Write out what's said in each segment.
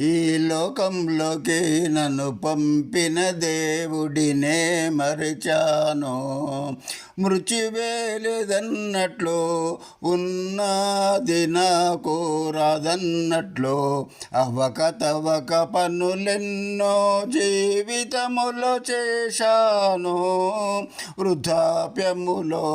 ఈ లోకంలోకి నన్ను పంపిన దేవుడినే మరిచాను. మృత్యువేలేదన్నట్లు ఉన్నది నాకు రాదన్నట్లు అవకతవక పనులెన్నో జీవితములో చేశాను. వృద్ధాప్యములో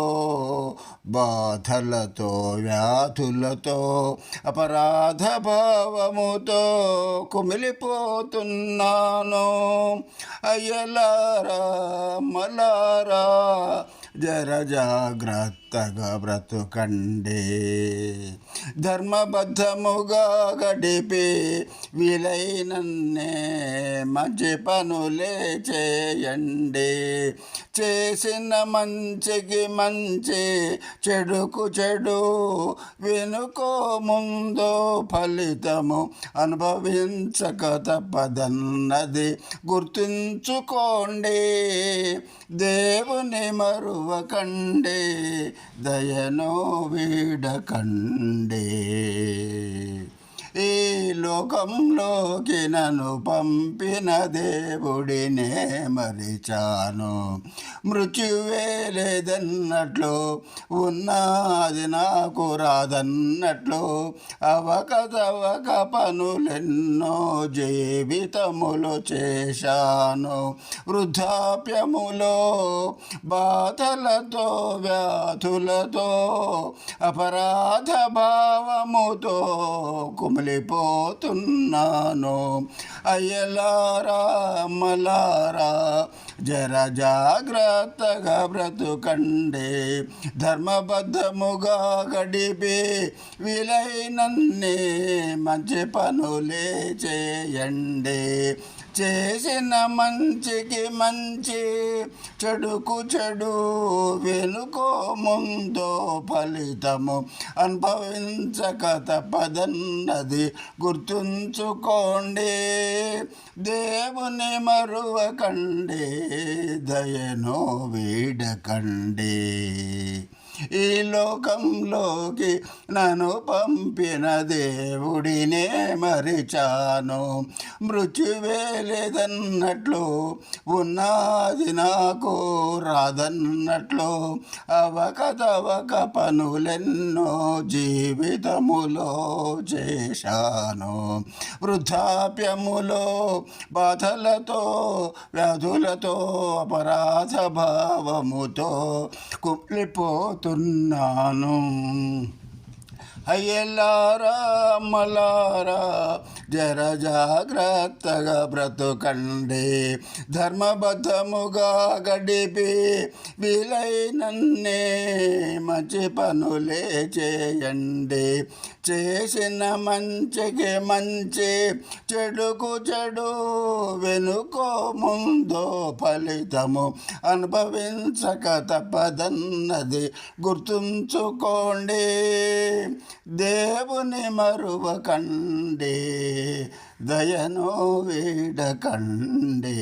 బాధలతో వ్యాధులతో అపరాధ భావముతో కుమిలిపోతున్నాను. అయ్యలారా మలారా జర జాగ్రత్తగా బ్రతుకండే. ధర్మబద్ధముగా గడిపి వీలైనన్నే మంచి పనులే చేయండి. చేసిన మంచికి మంచి చెడుకు చెడు వెనుకో ముందు ఫలితము అనుభవించక తప్పదన్నది గుర్తుంచుకోండి. దేవుని మరువకండి దయను వీడకండి. ఈ లోకంలోకి నన్ను పంపిన దేవుడినే మరిచాను. మృత్యువే లేదన్నట్లు ఉన్నది నాకు రాదన్నట్లు అవకతవక పనులెన్నో జీవితములు చేశాను. వృద్ధాప్యములో బాధలతో వ్యాధులతో అపరాధ భావముతో కుమిలిపోతున్నాను అయ్యలారామలారా జర జాగ్రత్తగా బ్రతుకండి. ధర్మబద్ధముగా గడిపి వీలైనన్ని మంచి పనులే చేయండి. చేసిన మంచికి మంచి చెడుకు చెడు వెనుకో ముందో ఫలితము అనుభవించక తప్పదన్నది గుర్తుంచుకోండి. దేవుని మరువకండి దయను వీడకండి. ఈ లోకంలోకి నన్ను పంపిన దేవుడినే మరిచాను. మృత్యువే లేదన్నట్లు ఉన్నది నాకు రాదన్నట్లు అవకతవక పనులెన్నో జీవితములో చేశాను. వృద్ధాప్యములో బాధలతో వ్యాధులతో అపరాధ భావముతో சொன்னானோ? அயலாரா மலாரா జర జాగ్రత్తగా బ్రతుకండి. ధర్మబద్ధముగా గడిపి వీలైనన్నే మంచి పనులే చేయండి. చేసిన మంచికి మంచి చెడుకు చెడు వెనుకో ముందో ఫలితము అనుభవించక తప్పదన్నది గుర్తుంచుకోండి. దేవుని మరువకండి. దయను వీడకండి